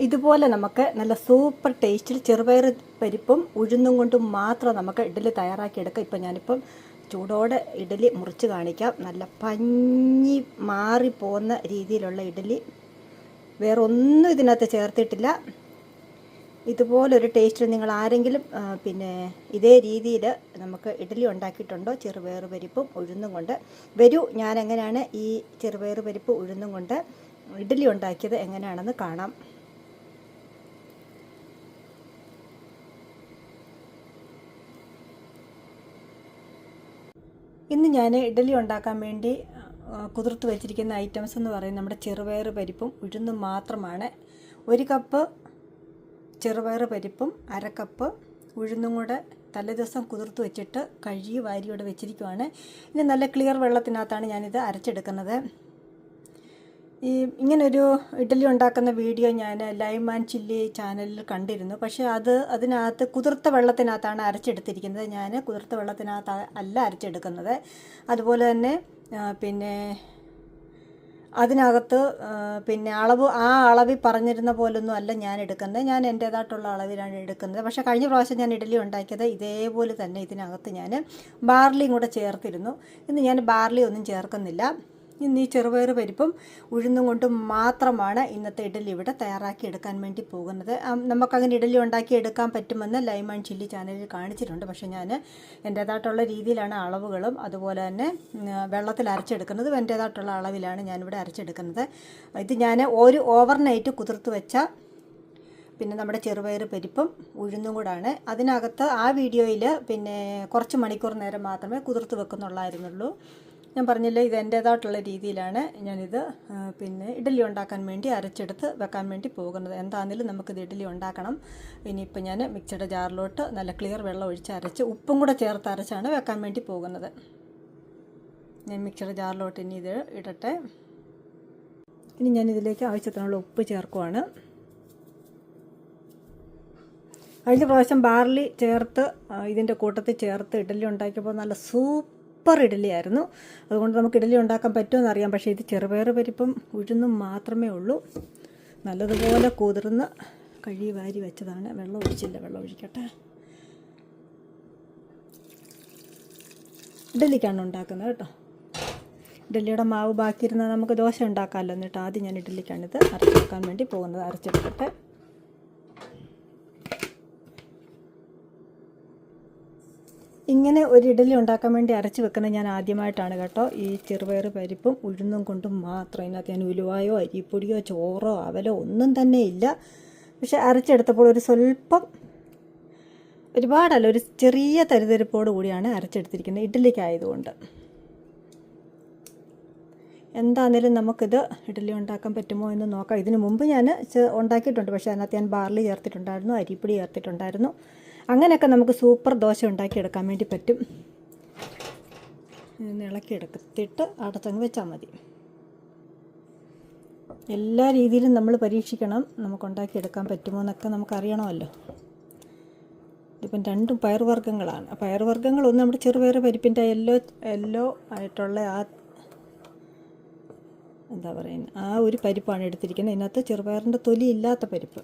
ഇതുപോലെ നമുക്ക് നല്ല സൂപ്പർ ടേസ്റ്റിൽ ചെറുപയർ പരിപ്പും ഉഴുന്നും കൊണ്ടും മാത്രം നമുക്ക് ഇഡ്ഡലി തയ്യാറാക്കിയെടുക്കാം. ഇപ്പം ഞാനിപ്പം ചൂടോടെ ഇഡ്ഡലി മുറിച്ച് കാണിക്കാം. നല്ല പഞ്ഞി മാറിപ്പോകുന്ന രീതിയിലുള്ള ഇഡ്ഡലി വേറെ ഒന്നും ഇതിനകത്ത് ചേർത്തിട്ടില്ല. ഇതുപോലൊരു ടേസ്റ്റിൽ നിങ്ങൾ ആരെങ്കിലും പിന്നെ ഇതേ രീതിയിൽ നമുക്ക് ഇഡ്ഡലി ഉണ്ടാക്കിയിട്ടുണ്ടോ? ചെറുപയർ പരിപ്പും ഉഴുന്നും കൊണ്ട്. വരൂ ഞാൻ എങ്ങനെയാണ് ഈ ചെറുപയർ പരിപ്പ് ഉഴുന്നും കൊണ്ട് ഇഡ്ഡലി ഉണ്ടാക്കിയത് എങ്ങനെയാണെന്ന് കാണാം. ഇന്ന് ഞാൻ ഇഡലി ഉണ്ടാക്കാൻ വേണ്ടി കുതിർത്ത് വെച്ചിരിക്കുന്ന ഐറ്റംസ് എന്ന് പറയുന്നത് നമ്മുടെ ചെറുപയർ പരിപ്പും ഉഴുന്നും മാത്രമാണ്. ഒരു കപ്പ് ചെറുപയർ പരിപ്പും അര കപ്പ് ഉഴുന്നും കൂടെ തലേദിവസം കുതിർത്ത് വെച്ചിട്ട് കഴുകി വാരിയോടെ വെച്ചിരിക്കുവാണ്. ഇനി നല്ല ക്ലിയർ വെള്ളത്തിനകത്താണ് ഞാനിത് അരച്ചെടുക്കുന്നത്. ഈ ഇങ്ങനൊരു ഇഡ്ഡലി ഉണ്ടാക്കുന്ന വീഡിയോ ഞാൻ ലൈം ആൻഡ് ചില്ലി ചാനലിൽ കണ്ടിരുന്നു. പക്ഷേ അത് അതിനകത്ത് കുതിർത്ത വെള്ളത്തിനകത്താണ് അരച്ചെടുത്തിരിക്കുന്നത്. ഞാൻ കുതിർത്ത വെള്ളത്തിനകത്ത് അല്ല അരച്ചെടുക്കുന്നത്. അതുപോലെ തന്നെ പിന്നെ അതിനകത്ത് പിന്നെ അളവ് ആ അളവിൽ പറഞ്ഞിരുന്ന പോലൊന്നും അല്ല ഞാൻ എടുക്കുന്നത്. ഞാൻ എന്റേതായിട്ടുള്ള അളവിലാണ് എടുക്കുന്നത്. പക്ഷേ കഴിഞ്ഞ പ്രാവശ്യം ഞാൻ ഇഡ്ഡലി ഉണ്ടാക്കിയത് ഇതേപോലെ തന്നെ ഇതിനകത്ത് ഞാൻ ബാർലിയും കൂടെ ചേർത്തിരുന്നു. ഇന്ന് ഞാൻ ബാർലി ഒന്നും ചേർക്കുന്നില്ല. ഇന്ന് ഈ ചെറുപയർ പരിപ്പും ഉഴുന്നും കൊണ്ട് മാത്രമാണ് ഇന്നത്തെ ഇഡലി ഇവിടെ തയ്യാറാക്കി എടുക്കാൻ വേണ്ടി പോകുന്നത്. നമുക്കങ്ങനെ ഇഡലി ഉണ്ടാക്കി എടുക്കാൻ പറ്റുമെന്ന് ലൈമൺ ചില്ലി ചാനലിൽ കാണിച്ചിട്ടുണ്ട്. പക്ഷേ ഞാൻ എന്റേതായിട്ടുള്ള രീതിയിലാണ് അളവുകളും അതുപോലെ തന്നെ വെള്ളത്തിൽ അരച്ചെടുക്കുന്നത്. എന്റേതായിട്ടുള്ള അളവിലാണ് ഞാനിവിടെ അരച്ചെടുക്കുന്നത്. ഇത് ഞാൻ ഒരു ഓവർനൈറ്റ് കുതിർത്ത് വെച്ച പിന്നെ നമ്മുടെ ചെറുപയർ പരിപ്പും ഉഴുന്നും കൂടാണ്. അതിനകത്ത് ആ വീഡിയോയിൽ പിന്നെ കുറച്ച് മണിക്കൂർ നേരം മാത്രമേ കുതിർത്ത് വെക്കുന്നുള്ളായിരുന്നുള്ളൂ. ഞാൻ പറഞ്ഞില്ലേ ഇത് എന്റേതായിട്ടുള്ള രീതിയിലാണ് ഞാനിത് പിന്നെ ഇഡ്ഡലി ഉണ്ടാക്കാൻ വേണ്ടി അരച്ചെടുത്ത് വെക്കാൻ വേണ്ടി പോകുന്നത്. എന്താണെങ്കിലും നമുക്കിത് ഇഡ്ഡലി ഉണ്ടാക്കണം. ഇനിയിപ്പോൾ ഞാൻ മിക്സിയുടെ ജാറിലോട്ട് നല്ല ക്ലിയർ വെള്ളം ഒഴിച്ച് അരച്ച് ഉപ്പും കൂടെ ചേർത്ത് അരച്ചാണ് വെക്കാൻ വേണ്ടി പോകുന്നത്. ഞാൻ മിക്സിയുടെ ജാറിലോട്ട് ഇനി ഇത് ഇടട്ടെ. ഇനി ഞാൻ ഇതിലേക്ക് ആവശ്യത്തിനുള്ള ഉപ്പ് ചേർക്കുവാണ്. കഴിഞ്ഞ പ്രാവശ്യം ബാർലി ചേർത്ത് ഇതിന്റെ കൂട്ടത്തിൽ ചേർത്ത് ഇഡലി ഉണ്ടാക്കിയപ്പോൾ നല്ല സൂപ്പർ ഇഡലി ആയിരുന്നു അതുകൊണ്ട് നമുക്ക് ഇഡലി ഉണ്ടാക്കാൻ പറ്റുമെന്ന് അറിയാം. പക്ഷേ ഇത് ചെറുപയർ പരിപ്പും ഉഴുന്നും മാത്രമേ ഉള്ളൂ. നല്ലതുപോലെ കുതിർന്ന് കഴുകി വാരി വെച്ചതാണ്. വെള്ളം ഒഴിച്ചില്ല. വെള്ളം ഒഴിക്കട്ടെ. ഇഡലിക്കാണ് ഉണ്ടാക്കുന്നത് കേട്ടോ. ഇഡലിയുടെ മാവ് ബാക്കിയിരുന്നാൽ നമുക്ക് ദോശ ഉണ്ടാക്കാമല്ലോ എന്നിട്ട് ആദ്യം ഞാൻ ഇഡലിക്കാണിത് അരച്ചെടുക്കാൻ വേണ്ടി പോകുന്നത്. അരച്ചെടുക്കട്ടെ. ഇങ്ങനെ ഒരു ഇഡലി ഉണ്ടാക്കാൻ വേണ്ടി അരച്ച് വെക്കുന്നത് ഞാൻ ആദ്യമായിട്ടാണ് കേട്ടോ. ഈ ചെറുപയർ പരിപ്പും ഉഴുന്നും കൊണ്ടും മാത്രം ഇതിനകത്ത് ഞാൻ ഉലുവായോ അരിപ്പൊടിയോ ചോറോ അവലോ ഒന്നും തന്നെ ഇല്ല. പക്ഷെ അരച്ചെടുത്തപ്പോൾ ഒരു സ്വല്പം ഒരുപാടല്ല ഒരു ചെറിയ തരിതരിപ്പോട് കൂടിയാണ് അരച്ചെടുത്തിരിക്കുന്നത് ഇഡ്ഡലിക്കായതുകൊണ്ട്. എന്താണേലും നമുക്കിത് ഇഡ്ഡലി ഉണ്ടാക്കാൻ പറ്റുമോ എന്ന് നോക്കാം. ഇതിനു മുമ്പ് ഞാൻ ഉണ്ടാക്കിയിട്ടുണ്ട്. പക്ഷേ അതിനകത്ത് ഞാൻ ബാർലി ചേർത്തിട്ടുണ്ടായിരുന്നു അരിപ്പൊടി ചേർത്തിട്ടുണ്ടായിരുന്നു. അങ്ങനെയൊക്കെ നമുക്ക് സൂപ്പർ ദോശ ഉണ്ടാക്കിയെടുക്കാൻ വേണ്ടി പറ്റും. ഇളക്കിയെടുത്തിട്ട് അടച്ചങ്ങ് വെച്ചാൽ മതി. എല്ലാ രീതിയിലും നമ്മൾ പരീക്ഷിക്കണം നമുക്ക് ഉണ്ടാക്കിയെടുക്കാൻ പറ്റുമോ എന്നൊക്കെ നമുക്കറിയണമല്ലോ. ഇതിപ്പം രണ്ടും പയറുവർഗങ്ങളാണ്. പയറുവർഗങ്ങളൊന്നും നമ്മുടെ ചെറുപയർ പരിപ്പിന്റെ യെല്ലോ യെല്ലോ ആയിട്ടുള്ള ആ എന്താ പറയുന്നത്? ആ ഒരു പരിപ്പാണ് എടുത്തിരിക്കുന്നത്. ഇതിനകത്ത് ചെറുപയറിന്റെ തൊലി ഇല്ലാത്ത പരിപ്പ്.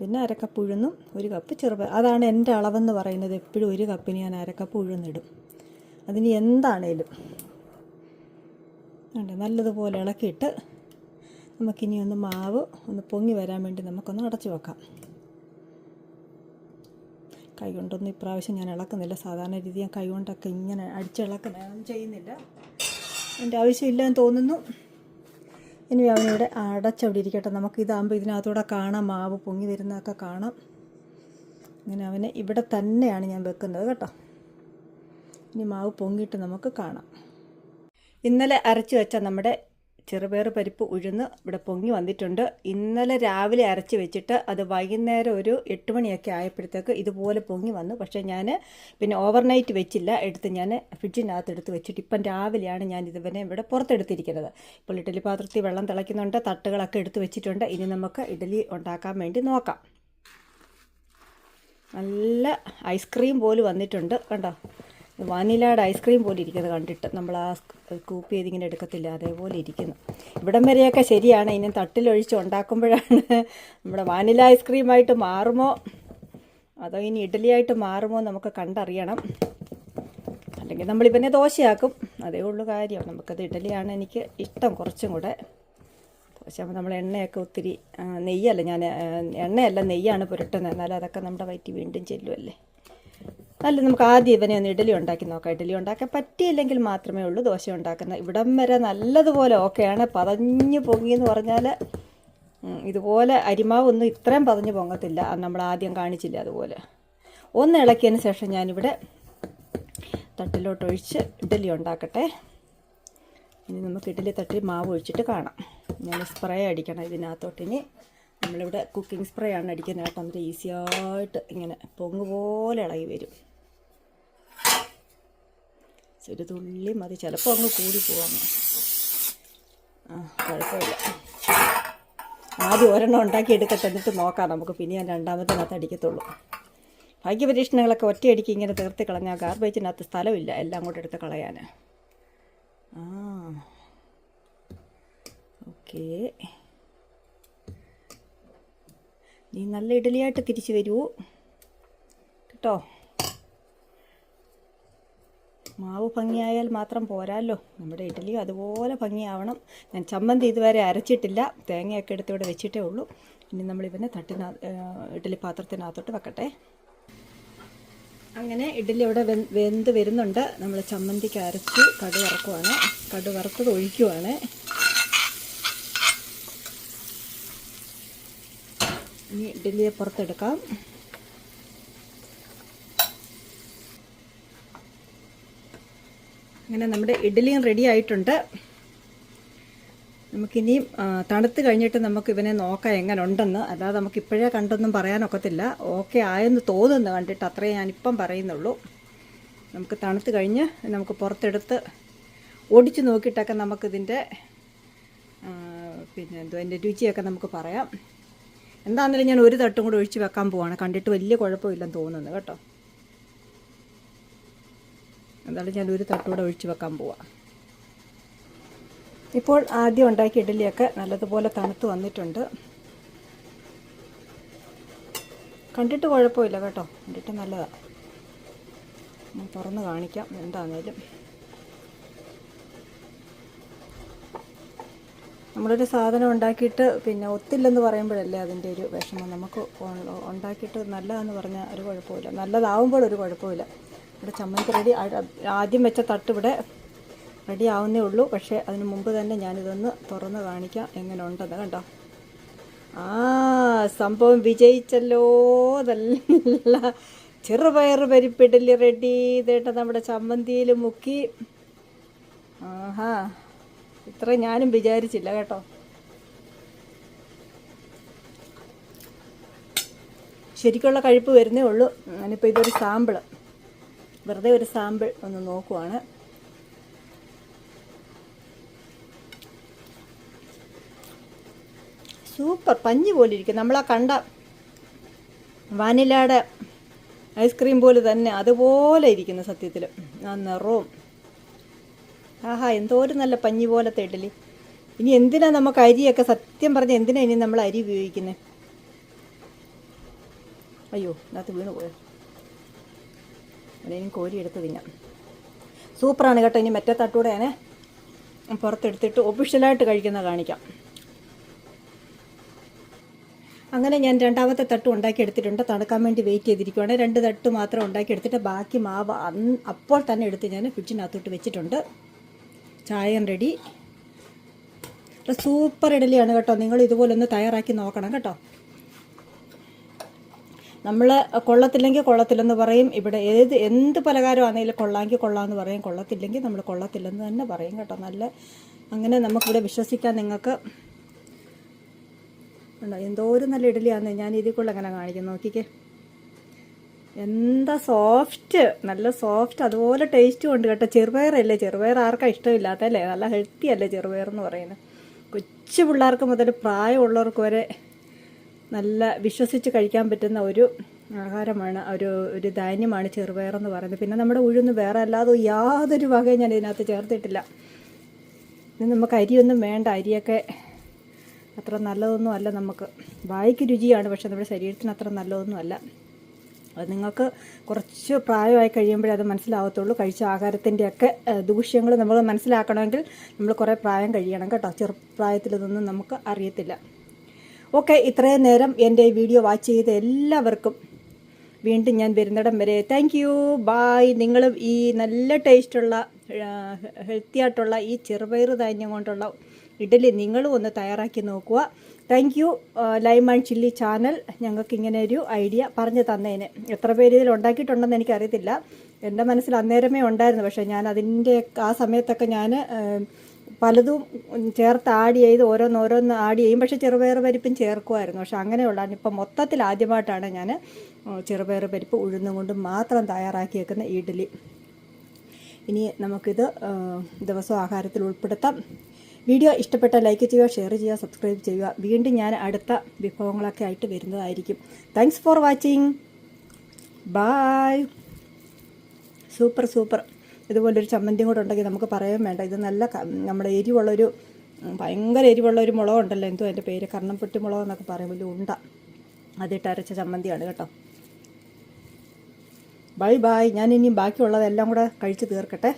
പിന്നെ അരക്കപ്പ് ഉഴുന്നും ഒരു കപ്പ് ചെറുപയർ. അതാണ് എന്റെ അളവെന്ന് പറയുന്നത്. എപ്പോഴും ഒരു കപ്പിന് ഞാൻ അരക്കപ്പ് ഉഴുന്നിടും. അതിന് എന്താണേലും. ഉണ്ട് നല്ലതുപോലെ ഇളക്കിയിട്ട് നമുക്കിനി ഒന്ന് മാവ് ഒന്ന് പൊങ്ങി വരാൻ വേണ്ടി നമുക്കൊന്ന് അടച്ചു വെക്കാം. കൈ കൊണ്ടൊന്നും ഇപ്രാവശ്യം ഞാൻ ഇളക്കുന്നില്ല. സാധാരണ രീതി ഞാൻ കൈ കൊണ്ടൊക്കെ ഇങ്ങനെ അടിച്ചിളക്കുന്നതൊന്നും ചെയ്യുന്നില്ല. എന്റെ ആവശ്യമില്ല എന്ന് തോന്നുന്നു. ഇനി അവനിവിടെ അടച്ചവിടെ ഇരിക്കട്ടെ നമുക്ക് ഇതാകുമ്പോൾ ഇതിനകത്തൂടെ കാണാം. മാവ് പൊങ്ങി വരുന്നതൊക്കെ കാണാം. ഇങ്ങനെ അവനെ ഇവിടെ തന്നെയാണ് ഞാൻ വെക്കുന്നത് കേട്ടോ. ഇനി മാവ് പൊങ്ങിയിട്ട് നമുക്ക് കാണാം. ഇന്നലെ അരച്ചു വെച്ച നമ്മുടെ ചെറുപയർ പരിപ്പ് ഉഴുന്ന് ഇവിടെ പൊങ്ങി വന്നിട്ടുണ്ട്. ഇന്നലെ രാവിലെ അരച്ച് വെച്ചിട്ട് അത് വൈകുന്നേരം ഒരു എട്ട് മണിയൊക്കെ ആയപ്പോഴത്തേക്ക് ഇതുപോലെ പൊങ്ങി വന്നു. പക്ഷേ ഞാൻ പിന്നെ ഓവർനൈറ്റ് വെച്ചില്ല. എടുത്ത് ഞാൻ ഫ്രിഡ്ജിനകത്ത് എടുത്ത് വെച്ചിട്ട് ഇപ്പം രാവിലെയാണ് ഞാൻ ഇതുവരെ ഇവിടെ പുറത്തെടുത്തിരിക്കുന്നത്. ഇപ്പോൾ ഇഡലി പാത്രത്തിൽ വെള്ളം തിളയ്ക്കുന്നുണ്ട്. തട്ടുകളൊക്കെ എടുത്ത് വെച്ചിട്ടുണ്ട്. ഇനി നമുക്ക് ഇഡലി ഉണ്ടാക്കാൻ വേണ്ടി നോക്കാം. നല്ല ഐസ്ക്രീം പോലും വന്നിട്ടുണ്ട്. കണ്ടോ? വാനിലയുടെ ഐസ്ക്രീം പോലെ ഇരിക്കുന്നത് കണ്ടിട്ട് നമ്മൾ ആ കൂപ്പ് ചെയ്തിങ്ങനെ എടുക്കത്തില്ല അതേപോലെ ഇരിക്കുന്നു. ഇവിടം വരെയൊക്കെ ശരിയാണ്. ഇനി തട്ടിലൊഴിച്ച് ഉണ്ടാക്കുമ്പോഴാണ് നമ്മുടെ വാനില ഐസ്ക്രീമായിട്ട് മാറുമോ? അതോ ഇനി ഇഡ്ഡലിയായിട്ട് മാറുമോ നമുക്ക് കണ്ടറിയണം. അല്ലെങ്കിൽ നമ്മൾ ഇവനെ ദോശയാക്കും. അതേ ഉള്ളൂ കാര്യം. നമുക്കത് ഇഡ്ഡലിയാണ് എനിക്ക് ഇഷ്ടം കുറച്ചും കൂടെ. ദോശയാകുമ്പോൾ നമ്മൾ എണ്ണയൊക്കെ ഒത്തിരി നെയ്യല്ല ഞാൻ എണ്ണയല്ല നെയ്യാണ് പുരട്ടുന്നത്. എന്നാലും അതൊക്കെ നമ്മുടെ വയറ്റി വീണ്ടും ചെല്ലുമല്ലേ അല്ല നമുക്ക് ആദ്യം ഇവനെ ഒന്ന് ഇഡലി ഉണ്ടാക്കി നോക്കാം. ഇഡലി ഉണ്ടാക്കാൻ പറ്റിയില്ലെങ്കിൽ മാത്രമേ ഉള്ളൂ ദോശ ഉണ്ടാക്കുന്നത് ഇവിടം വരെ നല്ലതുപോലെ ഓക്കെയാണ്. പതഞ്ഞു പൊങ്ങിയെന്ന് പറഞ്ഞാൽ ഇതുപോലെ ഇതുപോലെ അരിമാവൊന്നും ഇത്രയും പതഞ്ഞ് പൊങ്ങത്തില്ല. നമ്മൾ ആദ്യം കാണിച്ചില്ല അതുപോലെ. ഒന്ന് ഇളക്കിയതിന് ശേഷം ഞാനിവിടെ തട്ടിലോട്ടൊഴിച്ച് ഇഡലി ഉണ്ടാക്കട്ടെ. ഇനി നമുക്ക് ഇഡലി തട്ടി മാവ് ഒഴിച്ചിട്ട് കാണാം. ഞാൻ സ്പ്രേ അടിക്കണം ഇതിനകത്തോട്ട് ഇനി. നമ്മളിവിടെ കുക്കിംഗ് സ്പ്രേ ആണ് അടിക്കുന്നത് കേട്ടോ. എന്നിട്ട് ഈസിയായിട്ട് ഇങ്ങനെ പൊങ്ങ് പോലെ ഇളകി വരും. ഒരു തുള്ളി മതി. ചിലപ്പോൾ അങ്ങ് കൂടി പോവാം. ആ കുഴപ്പമില്ല. ആദ്യം ഒരെണ്ണം ഉണ്ടാക്കി എടുക്കട്ടെ എന്നിട്ട് നോക്കാം. നമുക്ക് പിന്നെ ഞാൻ രണ്ടാമത്തിനകത്ത് അടിക്കത്തുള്ളൂ. ഭാഗ്യപരീക്ഷണങ്ങളൊക്കെ ഒറ്റയടിക്ക് ഇങ്ങനെ തീർത്ത് കളഞ്ഞാൽ ഗാർബേജിനകത്ത് സ്ഥലമില്ല. എല്ലാം കൂടെ എടുത്ത് കളയാൻ ആ ഓക്കേ. നീ നല്ല ഇഡലിയായിട്ട് തിരിച്ചു വരൂ. കേട്ടോ? മാവ് ഭംഗിയായാൽ മാത്രം പോരാല്ലോ നമ്മുടെ ഇഡലി അതുപോലെ ഭംഗിയാവണം. ഞാൻ ചമ്മന്തി ഇതുവരെ അരച്ചിട്ടില്ല. തേങ്ങയൊക്കെ എടുത്ത് ഇവിടെ വെച്ചിട്ടേ ഉള്ളൂ. ഇനി നമ്മളിവനെ തട്ടിന ഇഡ്ഡലി പാത്രത്തിനകത്തോട്ട് വെക്കട്ടെ. അങ്ങനെ ഇഡ്ഡലി ഇവിടെ വെന്ത് വരുന്നുണ്ട്. നമ്മൾ ചമ്മന്തിക്ക് അരച്ച് കടു വറക്കുവാണ്. കടു വറുത്തത് ഒഴിക്കുവാണ്. ഇനി ഇഡലിയെ പുറത്തെടുക്കാം. അങ്ങനെ നമ്മുടെ ഇഡ്ഡലിയും റെഡി ആയിട്ടുണ്ട്. നമുക്കിനിയും തണുത്ത് കഴിഞ്ഞിട്ട് നമുക്ക് ഇവനെ നോക്കാം എങ്ങനെ ഉണ്ടെന്ന് അല്ലാതെ നമുക്ക് ഇപ്പോഴേ കണ്ടൊന്നും പറയാനൊക്കത്തില്ല ഓക്കെ ആയെന്ന് തോന്നുന്നു കണ്ടിട്ട് അത്രേ ഞാനിപ്പം പറയുന്നുള്ളൂ. നമുക്ക് തണുത്ത് കഴിഞ്ഞ് നമുക്ക് പുറത്തെടുത്ത് ഓടിച്ചു നോക്കിയിട്ടൊക്കെ നമുക്കിതിന്റെ പിന്നെ എന്തോ അതിന്റെ രുചിയൊക്കെ നമുക്ക് പറയാം. എന്താണെങ്കിലും ഞാൻ ഒരു തട്ടും കൂടെ ഒഴിച്ച് വെക്കാൻ പോവാണ്. കണ്ടിട്ട് വലിയ കുഴപ്പമില്ലെന്ന് തോന്നുന്നു കേട്ടോ. എന്തായാലും ഒരു തട്ടൂടെ ഒഴിച്ച് വെക്കാൻ പോവാം. ഇപ്പോൾ ആദ്യം ഉണ്ടാക്കിയ ഇഡലിയൊക്കെ നല്ലതുപോലെ തണുത്ത് വന്നിട്ടുണ്ട്. കണ്ടിട്ട് കുഴപ്പമില്ല കേട്ടോ. കണ്ടിട്ട് നല്ലതാണ് ഞാൻ തുറന്ന് കാണിക്കാം എന്താണേലും നമ്മളൊരു സാധനം ഉണ്ടാക്കിയിട്ട് പിന്നെ ഒത്തില്ലെന്ന് പറയുമ്പോഴല്ലേ അതിന്റെ ഒരു വിഷമം. നമുക്ക് ഉണ്ടാക്കിയിട്ട് നല്ലതെന്ന് പറഞ്ഞാൽ ഒരു കുഴപ്പമില്ല. നല്ലതാവുമ്പോൾ ഒരു കുഴപ്പമില്ല. ഇവിടെ ചമ്മന്തി റെഡി ആദ്യം വെച്ച തട്ട് ഇവിടെ റെഡി ആവുന്നേ ഉള്ളൂ. പക്ഷേ അതിന് മുമ്പ് തന്നെ ഞാനിതൊന്ന് തുറന്ന് കാണിക്കാം. എങ്ങനെ ഉണ്ടെന്ന് കണ്ടോ? ആ സംഭവം വിജയിച്ചല്ലോ. നല്ല ചെറുപയർ പരിപ്പിടലി റെഡി ഇതേട്ട നമ്മുടെ ചമ്മന്തിയിൽ മുക്കി. ആഹാ. ഇത്ര ഞാനും വിചാരിച്ചില്ല കേട്ടോ. ശരിക്കുള്ള കഴിപ്പ് വരുന്നേ ഉള്ളൂ. ഞാനിപ്പോൾ ഇതൊരു സാമ്പിൾ. വെറുതെ ഒരു സാമ്പിൾ ഒന്ന് നോക്കുവാണ്. സൂപ്പർ പഞ്ഞു പോലെ ഇരിക്കും. നമ്മളാ കണ്ട വാനിലയുടെ ഐസ്ക്രീം പോലെ തന്നെ അതുപോലെ ഇരിക്കുന്നു സത്യത്തിൽ ആ നിറവും. ആഹാ എന്തോരം നല്ല പഞ്ഞി പോലത്തെ ഇഡലി. ഇനി എന്തിനാ നമുക്ക് അരിയൊക്കെ സത്യം പറഞ്ഞ എന്തിനാ ഇനി നമ്മൾ അരി ഉപയോഗിക്കുന്നത് അയ്യോ അതിനകത്ത് വീണ് പോയോ? അതിനും കോരി എടുത്ത് തിന്നാം സൂപ്പറാണ് കേട്ടോ. ഇനി മറ്റേ തട്ടൂടെ ഞാൻ പുറത്തെടുത്തിട്ട് ഒഫീഷ്യലായിട്ട് കഴിക്കുന്ന കാണിക്കാം. അങ്ങനെ ഞാൻ രണ്ടാമത്തെ തട്ട് ഉണ്ടാക്കി എടുത്തിട്ടുണ്ട് തണുക്കാൻ വേണ്ടി വെയിറ്റ് ചെയ്തിരിക്കുവാണ്. രണ്ട് തട്ട് മാത്രം ഉണ്ടാക്കി എടുത്തിട്ട് ബാക്കി മാവ് അന്ന് അപ്പോൾ തന്നെ എടുത്ത് ഞാൻ ഫ്രിഡ്ജിനകത്തോട്ട് വെച്ചിട്ടുണ്ട്. ചായയും റെഡി സൂപ്പർ ഇഡലിയാണ് കേട്ടോ. നിങ്ങൾ ഇതുപോലെ ഒന്ന് തയ്യാറാക്കി നോക്കണം കേട്ടോ. നമ്മൾ കൊള്ളത്തില്ലെങ്കിൽ കൊള്ളത്തില്ലെന്ന് പറയും. ഇവിടെ ഏത് എന്ത് പലഹാരമാണെങ്കിലും കൊള്ളാമെങ്കിൽ കൊള്ളാമെന്ന് പറയും. കൊള്ളത്തില്ലെങ്കിൽ നമ്മൾ കൊള്ളത്തില്ലെന്ന് തന്നെ പറയും കേട്ടോ. നല്ല അങ്ങനെ നമുക്കിവിടെ വിശ്വസിക്കാൻ നിങ്ങൾക്ക് ഉണ്ടോ? എന്തോ ഒരു നല്ല ഇഡലിയാന്ന് ഞാൻ ഇതിൽ കൂടെ അങ്ങനെ കാണിക്കുന്നു നോക്കിക്കേ. എന്താ സോഫ്റ്റ് നല്ല സോഫ്റ്റ് അതുപോലെ ടേസ്റ്റും ഉണ്ട് കേട്ടോ. ചെറുപയറല്ലേ? ചെറുപയർ ആർക്കാ ഇഷ്ടമില്ലാത്തല്ലേ നല്ല ഹെൽത്തി അല്ലേ ചെറുപയർ എന്ന് പറയുന്നത്? കൊച്ചു പിള്ളേർക്ക് മുതൽ പ്രായമുള്ളവർക്ക് വരെ നല്ല വിശ്വസിച്ച് കഴിക്കാൻ പറ്റുന്ന ഒരു ആഹാരമാണ് ഒരു ഒരു ധാന്യമാണ് ചെറുപയറെന്ന് പറയുന്നത്. പിന്നെ നമ്മുടെ ഉഴുന്ന് വേറെ അല്ലാതെ യാതൊരു വകയും ഞാൻ ഇതിനകത്ത് ചേർത്തിട്ടില്ല. ഇത് നമുക്ക് അരിയൊന്നും വേണ്ട അരിയൊക്കെ അത്ര നല്ലതൊന്നും അല്ല നമുക്ക്. വായിക്ക് രുചിയാണ് പക്ഷേ നമ്മുടെ ശരീരത്തിന് അത്ര നല്ലതൊന്നും അല്ല. അത് നിങ്ങൾക്ക് കുറച്ച് പ്രായമായി കഴിയുമ്പോഴേ അത് മനസ്സിലാവത്തുള്ളൂ. കഴിച്ച ആഹാരത്തിന്റെയൊക്കെ ദൂഷ്യങ്ങൾ നമ്മൾ മനസ്സിലാക്കണമെങ്കിൽ നമ്മൾ കുറേ പ്രായം കഴിയണം കേട്ടോ. ചെറുപ്രായത്തിലതൊന്നും നമുക്ക് അറിയത്തില്ല. ഓക്കെ ഇത്രയും നേരം എന്റെ ഈ വീഡിയോ വാച്ച് ചെയ്ത എല്ലാവർക്കും വീണ്ടും ഞാൻ വരുന്നിടം വരെ. താങ്ക് യു ബായ് നിങ്ങളും ഈ നല്ല ടേസ്റ്റുള്ള ഹെൽത്തി ആയിട്ടുള്ള ഈ ചെറുപയർ ധാന്യം കൊണ്ടുള്ള ഇഡലി നിങ്ങളും ഒന്ന് തയ്യാറാക്കി നോക്കുക. Thank you lime and chilli channel ഞങ്ങൾക്ക് ഇങ്ങനെ ഒരു ഐഡിയ പറഞ്ഞു തന്നതിന് എത്ര പേര് ഇതിൽ ഉണ്ടാക്കിയിട്ടുണ്ടെന്ന് എനിക്കറിയത്തില്ല. എന്റെ മനസ്സിൽ അന്നേരമേ ഉണ്ടായിരുന്നു. പക്ഷേ ഞാൻ അതിന്റെ ആ സമയത്തൊക്കെ ഞാൻ പലതും ചേർത്ത് ആഡ് ചെയ്ത് ഓരോന്നോരോന്ന് ആഡ് ചെയ്യും. പക്ഷേ ചെറുപയർ പരിപ്പും ചേർക്കുമായിരുന്നു. പക്ഷെ അങ്ങനെയുള്ള ഇപ്പം മൊത്തത്തിൽ ആദ്യമായിട്ടാണ് ഞാൻ ചെറുപയർ പരിപ്പ് ഉഴുന്നും കൊണ്ട് മാത്രം തയ്യാറാക്കിയേക്കുന്ന ഇഡ്ഡലി. ഇനി നമുക്കിത് ദിവസം ആഹാരത്തിൽ ഉൾപ്പെടുത്താം. വീഡിയോ ഇഷ്ടപ്പെട്ട ലൈക്ക് ചെയ്യുക ഷെയർ ചെയ്യുക സബ്സ്ക്രൈബ് ചെയ്യുക. വീണ്ടും ഞാൻ അടുത്ത വിഭവങ്ങളൊക്കെ ആയിട്ട് വരുന്നതായിരിക്കും. Thanks for watching bye super super ഇതുപോലൊരു ചമ്മന്തിയും കൂടെ ഉണ്ടെങ്കിൽ നമുക്ക് പറയാൻ വേണ്ട. ഇത് നല്ല നമ്മുടെ എരിവുള്ളൊരു ഭയങ്കര എരിവുള്ള ഒരു മുളകുണ്ടല്ലോ. എന്തോ അതിന്റെ പേര്? കർണംപൊട്ടി മുളക് എന്നൊക്കെ പറയും വലിയ ഉണ്ട. അതിട്ട് അരച്ച ചമ്മന്തിയാണ് കേട്ടോ. ബൈ ബൈ ഞാൻ ഇനി ബാക്കിയുള്ളതെല്ലാം കൂടെ കഴിച്ച് തീർക്കട്ടെ.